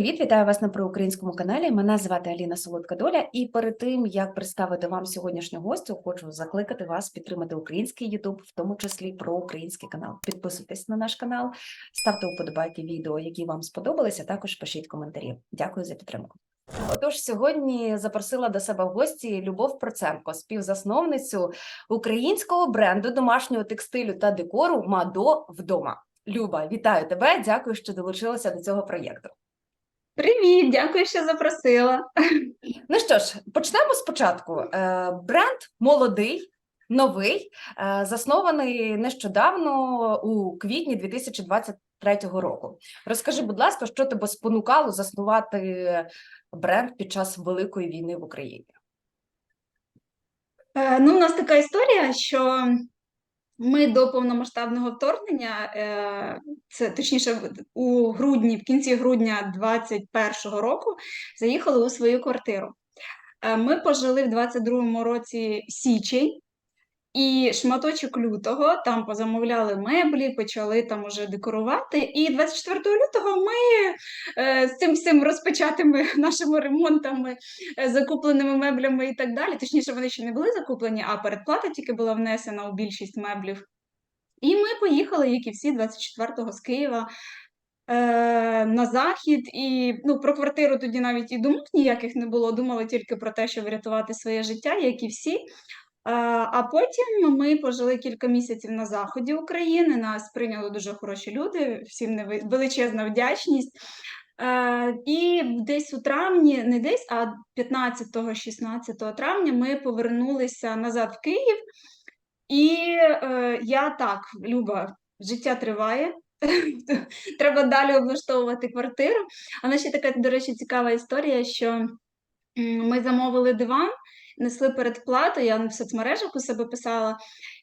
Привіт! Вітаю вас на проукраїнському каналі. Мене звати Аліна Солодка Доля. І перед тим як представити вам сьогоднішню гостю, хочу закликати вас підтримати український YouTube, в тому числі про український канал. Підписуйтесь на наш канал, ставте вподобайки відео, які вам сподобалися. Також пишіть коментарі. Дякую за підтримку. Отож, сьогодні запросила до себе в гості Любов Проценко, співзасновницю українського бренду домашнього текстилю та декору Мадо вдома. Люба, вітаю тебе! Дякую, що долучилася до цього проєкту. Привіт, дякую, що запросила. Ну що ж, почнемо спочатку. Е, Бренд молодий, новий, е, заснований нещодавно у квітні 2023 року. Розкажи, будь ласка, що тебе спонукало заснувати бренд під час Великої війни в Україні? Е, Ну, у нас така історія, що ми до повномасштабного вторгнення, е, це точніше у грудні, в кінці грудня 21-го року, заїхали у свою квартиру. Е, Ми пожили в 22-му році січень. І шматочок лютого там позамовляли меблі, почали там уже декорувати. І 24 лютого ми з цим всім розпочатими нашими ремонтами, е, закупленими меблями і так далі. Точніше, вони ще не були закуплені, а передплата тільки була внесена у більшість меблів. І ми поїхали, як і всі, 24-го з Києва. е, На захід, і ну про квартиру тоді навіть і думок ніяких не було. Думали тільки про те, щоб врятувати своє життя, як і всі. А, потім ми пожили кілька місяців на заході України. Нас прийняли дуже хороші люди, всім величезна вдячність. Е, І десь у травні, не десь, а 15-16 травня ми повернулися назад в Київ. І е, я так, Люба, життя триває. Треба далі облаштовувати квартиру. А в ще така, до речі, цікава історія, що ми замовили диван, несли передплату, я в соцмережах у себе писала.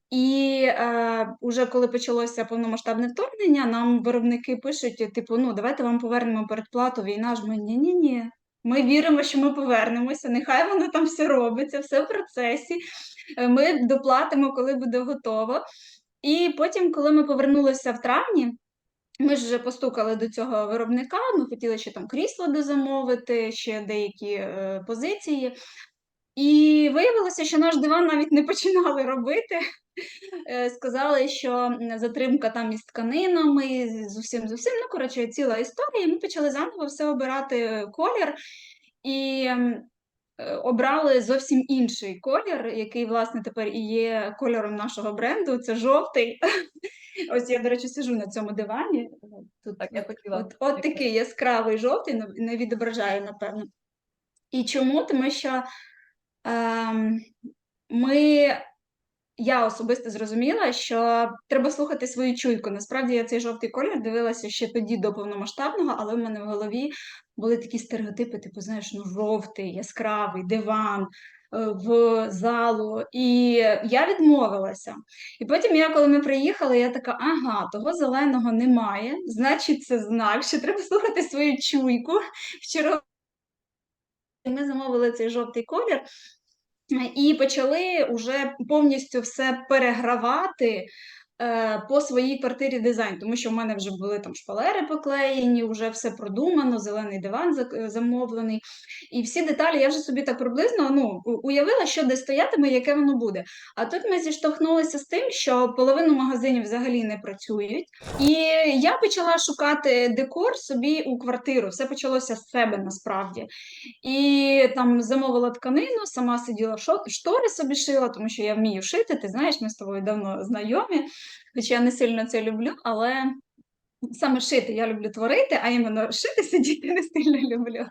І е, уже коли почалося повномасштабне вторгнення, нам виробники пишуть: типу, ну давайте вам повернемо передплату, війна ж ми ні, ні, ні. Ми віримо, що ми повернемося. Нехай воно там все робиться, все в процесі. Е, Ми доплатимо, коли буде готово. І потім, коли ми повернулися в травні. Ми ж вже постукали до цього виробника, ми хотіли ще там крісло дозамовити, ще деякі е, позиції. І виявилося, що наш диван навіть не починали робити. Е, Сказали, що затримка там із тканинами, з- усім з усім. Ну, коротше, ціла історія. І ми почали заново все обирати колір. І е, обрали зовсім інший колір, який, власне, тепер і є кольором нашого бренду. Це жовтий. Ось я, до речі, сижу на цьому дивані. Тут Так, я хотіла от, от такий яскравий жовтий, не- відображає, напевно. І чому? Тому що ем, ми, я особисто зрозуміла, що треба слухати свою чуйку. Насправді я цей жовтий колір дивилася ще тоді до повномасштабного, але в мене в голові були такі стереотипи, типу, знаєш, ну жовтий, яскравий, диван. е, В залу, і я відмовилася. І потім, я, коли ми приїхали, я така: ага, того зеленого немає. Значить, це знак, що треба слухати свою чуйку. Вчора ми замовили цей жовтий колір і почали вже повністю все перегравати. Е, По своїй квартирі дизайн, тому що в мене вже були там шпалери поклеєні, вже все продумано, зелений диван замовлений. І всі деталі я вже собі так приблизно ну, уявила, що де стоятиме, яке воно буде. А тут ми зіштовхнулися з тим, що половину магазинів взагалі не працюють. І я почала шукати декор собі у квартиру. Все почалося з себе насправді. І там замовила тканину, сама сиділа шо- штори собі шила, тому що я вмію шити. Ти знаєш, ми з тобою давно знайомі, хоча я не сильно це люблю, але саме шити я люблю творити, а іменно шити сидіти не сильно люблю.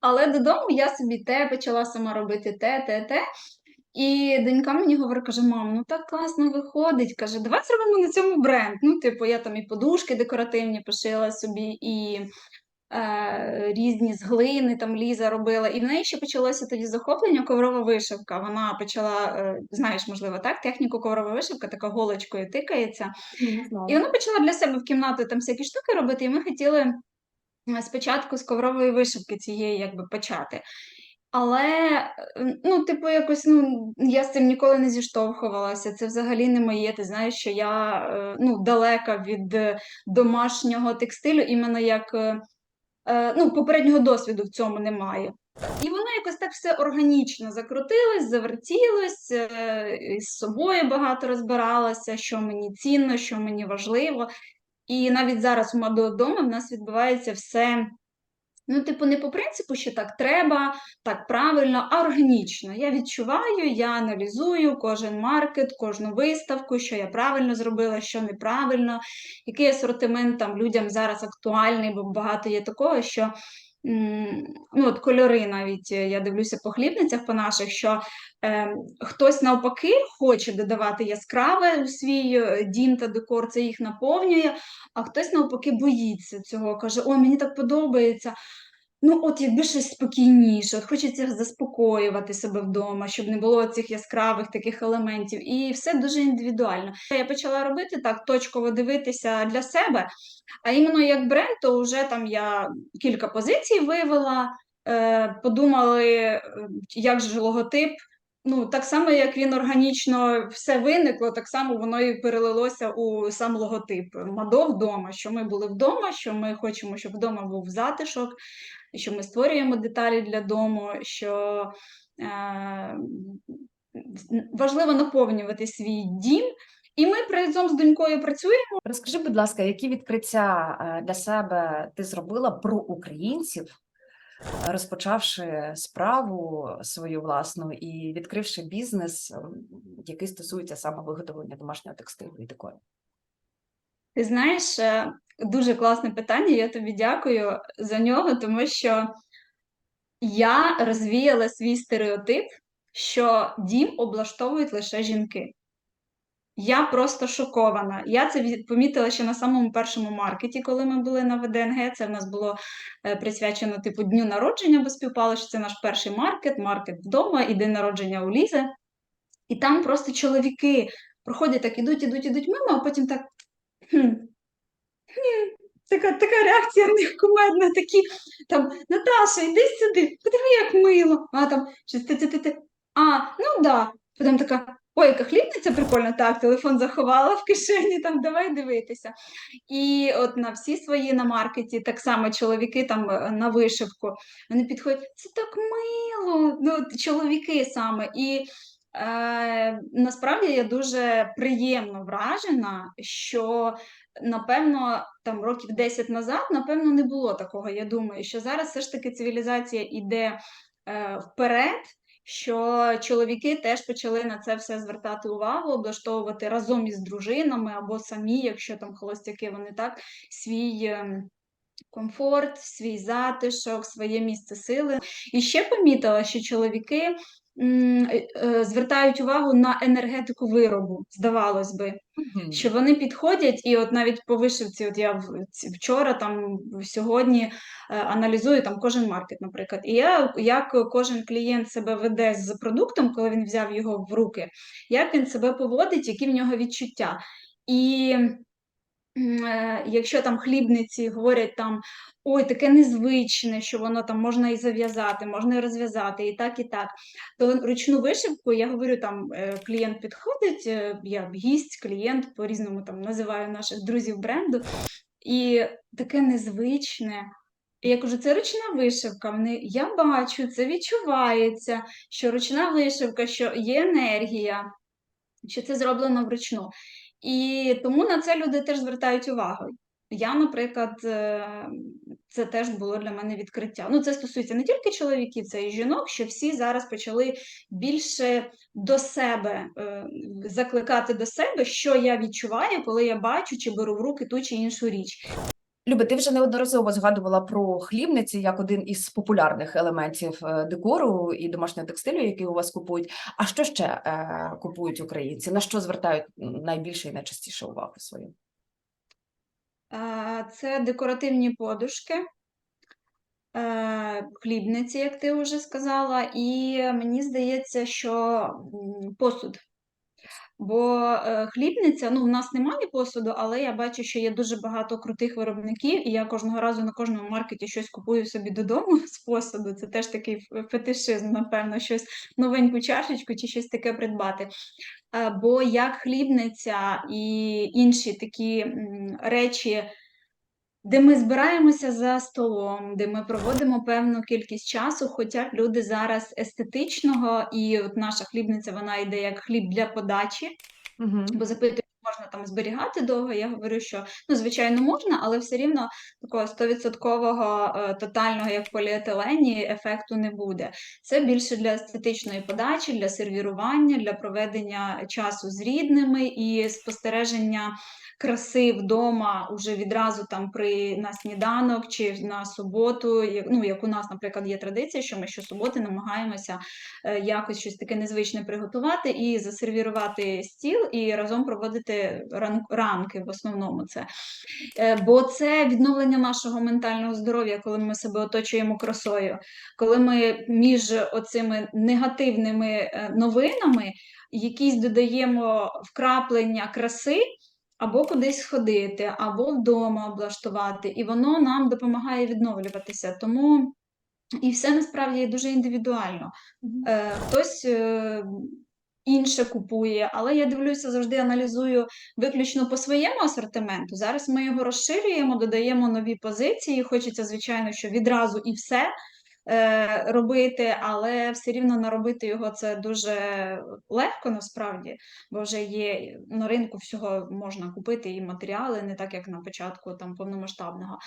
Але додому я собі те почала сама робити те, те, те. І донька мені говорить, каже: мам, ну так класно виходить. Каже, давай зробимо на цьому бренд. Ну, типу, я там і подушки декоративні пошила собі, і різні з глини там Ліза робила. І в неї ще почалося тоді захоплення коврова вишивка. Вона почала, е, знаєш, можливо, так, техніку коврова вишивка, така голочкою тикається. І вона почала для себе в кімнату там всякі штуки робити, і ми хотіли е, спочатку з коврової вишивки цієї якби почати. Але, е, ну, типу, якось, ну, я з цим ніколи не зіштовхувалася. Це взагалі не моє. Ти знаєш, що я е, ну, далека від е, домашнього текстилю, іменно як е, е, ну, попереднього досвіду в цьому немає. І воно якось так все органічно закрутилось, завертілось, із з собою багато розбиралася, що мені цінно, що мені важливо. І навіть зараз у «Мадо вдома в нас відбувається все. Ну, типу, не по принципу, що так треба, так правильно, а органічно. Я відчуваю, я аналізую кожен маркет, кожну виставку, що я правильно зробила, що неправильно, який асортимент там людям зараз актуальний, бо багато є такого, що ну, от кольори навіть е, я дивлюся по хлібницях по наших, що е, хтось навпаки хоче додавати яскраве у свій е, дім та декор, це їх наповнює, а хтось навпаки боїться цього, каже: О, мені так подобається. Ну, от якби щось спокійніше, от хочеться заспокоювати себе вдома, щоб не було цих яскравих таких елементів. І все дуже індивідуально. Я почала робити так, точково дивитися для себе. А іменно як бренд, то вже там я кілька позицій вивела, е, подумали, е, як же логотип. Ну, так само, як він органічно все виникло, так само воно і перелилося у сам логотип. Мадо вдома, що ми були вдома, що ми хочемо, щоб вдома був затишок, що ми створюємо деталі для дому, що е, важливо наповнювати свій дім. І ми разом з донькою працюємо. Розкажи, будь ласка, які відкриття е, для себе ти зробила про українців, розпочавши справу свою власну і відкривши бізнес, ем, який стосується саме виготовлення домашнього текстилю і декору? Ти знаєш, е, дуже класне питання. Я тобі дякую за нього, тому що я розвіяла свій стереотип, що дім облаштовують лише жінки. Я просто шокована. Я це помітила ще на самому першому маркеті, коли ми були на ВДНГ. Це в нас було е, присвячено типу дню народження, бо співпало, що це наш перший маркет, маркет вдома і день народження у Лізи. І там просто чоловіки проходять так, ідуть, ідуть, ідуть мимо, а потім так. Така, така реакція в них кумедна, такі там Наташа, йди сюди, подиви, як мило. А там щось ти, ти, ти. А, ну да. Потім така, ой, яка хлібниця прикольна, так, телефон заховала в кишені, там давай дивитися. І от на всі свої на маркеті, так само чоловіки там е, на вишивку, вони підходять, це так мило. Ну, чоловіки саме. І е, насправді я дуже приємно вражена, що напевно, там років 10 назад, напевно, не було такого. Я думаю, що зараз все ж таки цивілізація йде е, вперед. Що чоловіки теж почали на це все звертати увагу, облаштовувати разом із дружинами або самі, якщо там холостяки, вони так свій ем, комфорт, свій затишок, своє місце сили. І ще помітила, що чоловіки звертають увагу на енергетику виробу, здавалось би що вони підходять, і от навіть по вишивці, от я вчора там сьогодні е, аналізую там кожен маркет, наприклад. І я як кожен клієнт себе веде з продуктом, коли він взяв його в руки, як він себе поводить, які в нього відчуття. І е, якщо там хлібниці говорять там. Ой, таке незвичне, що воно там можна і зав'язати, можна і розв'язати, і так, і так. То ручну вишивку, я говорю, там е, клієнт підходить, е, я гість, клієнт, по-різному там називаю наших друзів бренду, і таке незвичне. І я кажу, це ручна вишивка. Вони, я бачу, це відчувається, що ручна вишивка, що є енергія, що це зроблено вручну. І тому на це люди теж звертають увагу. Я, наприклад, е, це теж було для мене відкриття. Ну, це стосується не тільки чоловіків, це і жінок, що всі зараз почали більше до себе е, закликати до себе, що я відчуваю, коли я бачу чи беру в руки ту чи іншу річ. Люби, ти вже неодноразово згадувала про хлібниці як один із популярних елементів е, декору і домашнього текстилю, який у вас купують. А що ще е, купують українці? На що звертають найбільше і найчастіше увагу свою? Е, Це декоративні подушки, е, хлібниці, як ти вже сказала, і мені здається, що посуд. Бо е, хлібниця, ну в нас немає посуду, але я бачу, що є дуже багато крутих виробників, і я кожного разу на кожному маркеті щось купую собі додому з посуду. Це теж такий фетишизм, напевно, щось новеньку чашечку чи щось таке придбати. Е, Бо як хлібниця і інші такі речі де ми збираємося за столом, де ми проводимо певну кількість часу, хоча люди зараз естетичного, і от наша хлібниця вона йде як хліб для подачі, Угу. бо запитують, можна там зберігати довго. Я говорю, що ну, звичайно, можна, але все рівно такого стовідсоткового е, тотального, як в поліетилені, ефекту не буде. Це більше для естетичної подачі, для сервірування, для проведення часу з рідними і спостереження. Краси вдома уже відразу там при на сніданок чи на суботу. як- Ну як у нас, наприклад, є традиція, що ми щосуботи намагаємося е, якось щось таке незвичне приготувати і засервірувати стіл, і разом проводити ран- ранки в основному це. Е, Бо це відновлення нашого ментального здоров'я, коли ми себе оточуємо красою, коли ми між оцими негативними е, новинами якісь додаємо вкраплення краси. Або кудись сходити, або вдома облаштувати, і воно нам допомагає відновлюватися. Тому і все насправді дуже індивідуально. Е, Хтось інше купує, але я дивлюся, завжди аналізую виключно по своєму асортименту. Зараз ми його розширюємо, додаємо нові позиції. Хочеться, звичайно, що відразу і все е, робити, але все рівно наробити його це дуже легко насправді, бо вже є на ринку всього можна купити і матеріали, не так як на початку там повномасштабного.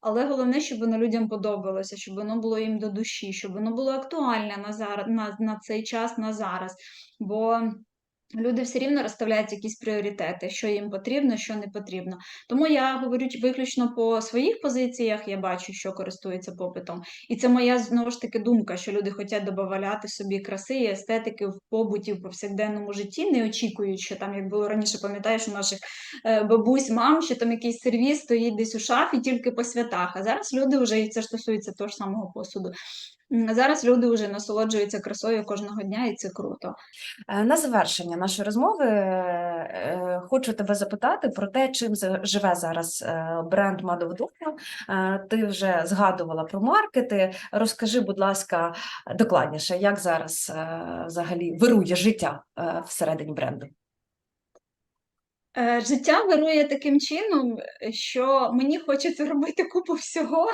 Але головне, щоб воно людям подобалося, щоб воно було їм до душі, щоб воно було актуальне на зараз, на, на цей час, на зараз. Бо люди все рівно розставляють якісь пріоритети, що їм потрібно, що не потрібно. Тому я говорю виключно по своїх позиціях, я бачу, що користується попитом. І це моя знову ж таки думка, що люди хочуть додавати собі краси і естетики в побуті, в повсякденному житті, не очікують, що там, як було раніше, пам'ятаєш, у наших е, бабусь, мам, що там якийсь сервіс стоїть десь у шафі тільки по святах. А зараз люди вже, і це стосується того ж самого посуду. Зараз люди вже насолоджуються красою кожного дня, і це круто. Е, На завершення нашої розмови е, хочу тебе запитати про те, чим живе зараз е, бренд Мадов Е, Ти вже згадувала про маркети. Розкажи, будь ласка, докладніше, як зараз взагалі вирує життя всередині бренду? Е, Життя вирує таким чином, що мені хочеться робити купу всього,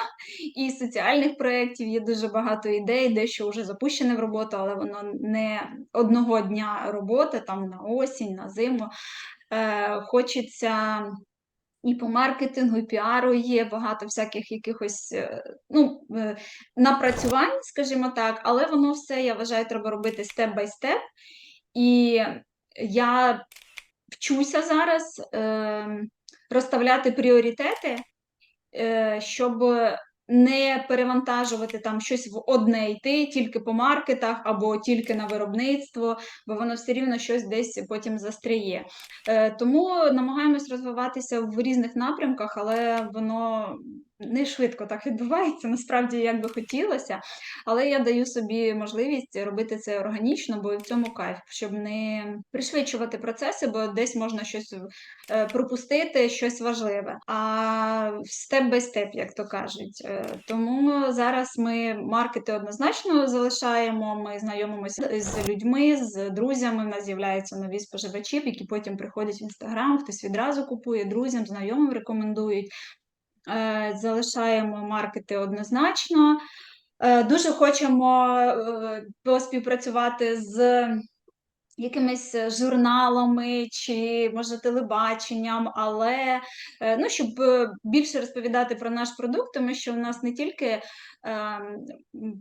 і соціальних проєктів є дуже багато ідей, дещо вже запущене в роботу, але воно не одного дня роботи, там на осінь, на зиму. Е, Хочеться і по маркетингу, і піару є багато всяких якихось е, ну, напрацювань, скажімо так, але воно все, я вважаю, треба робити степ бай степ. І я вчуся зараз е, розставляти пріоритети, е, щоб не перевантажувати там щось в одне йти тільки по маркетах або тільки на виробництво, бо воно все рівно щось десь потім застряє. Е, тому намагаємось розвиватися в різних напрямках, але воно не швидко так відбувається, насправді як би хотілося. Але я даю собі можливість робити це органічно, бо в цьому кайф, щоб не пришвидшувати процеси, бо десь можна щось е, пропустити, щось важливе. А степ бай степ, як то кажуть. Е, Тому зараз ми маркети однозначно залишаємо. Ми знайомимося з людьми, з друзями. У нас з'являються нові споживачі, які потім приходять в інстаграм, хтось відразу купує друзям, знайомим рекомендують. Е, Залишаємо маркети однозначно. Е, Дуже хочемо е, поспівпрацювати з якимись журналами чи, може, телебаченням, але ну, щоб більше розповідати про наш продукт, тому що у нас не тільки ем,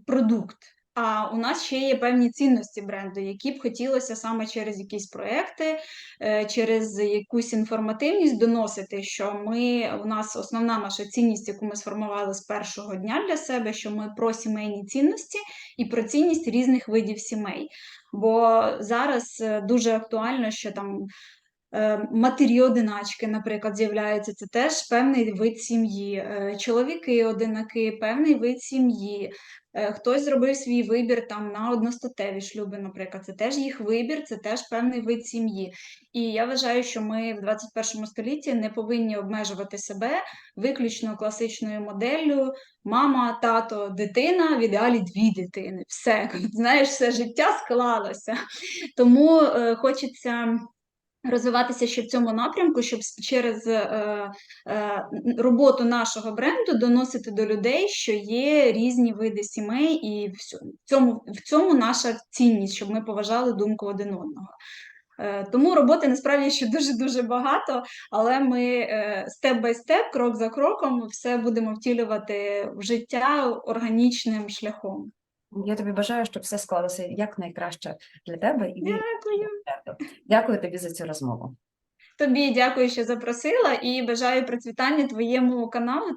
продукт. А у нас ще є певні цінності бренду, які б хотілося саме через якісь проекти, е, через якусь інформативність доносити, що ми у нас основна наша цінність, яку ми сформували з першого дня для себе, що ми про сімейні цінності і про цінність різних видів сімей. Бо зараз е, дуже актуально, що там матері-одиначки, наприклад, з'являються. Це теж певний вид сім'ї, е, чоловіки-одинаки, певний вид сім'ї. Е, Хтось зробив свій вибір там на одностатеві шлюби, наприклад, це теж їх вибір, це теж певний вид сім'ї. І я вважаю, що ми в 21 столітті не повинні обмежувати себе виключно класичною моделлю мама, тато, дитина, в ідеалі дві дитини. Все, знаєш, все життя склалося. Тому е, хочеться розвиватися ще в цьому напрямку, щоб через е, е, роботу нашого бренду доносити до людей, що є різні види сімей, і в цьому, в цьому наша цінність, щоб ми поважали думку один одного. Е, Тому роботи насправді ще дуже-дуже багато, але ми степ бай степ, крок за кроком, все будемо втілювати в життя органічним шляхом. Я тобі бажаю, щоб все склалося якнайкраще для тебе і Дякую. Дякую. Тобі за цю розмову. Тобі дякую, що запросила, і бажаю процвітання твоєму каналу.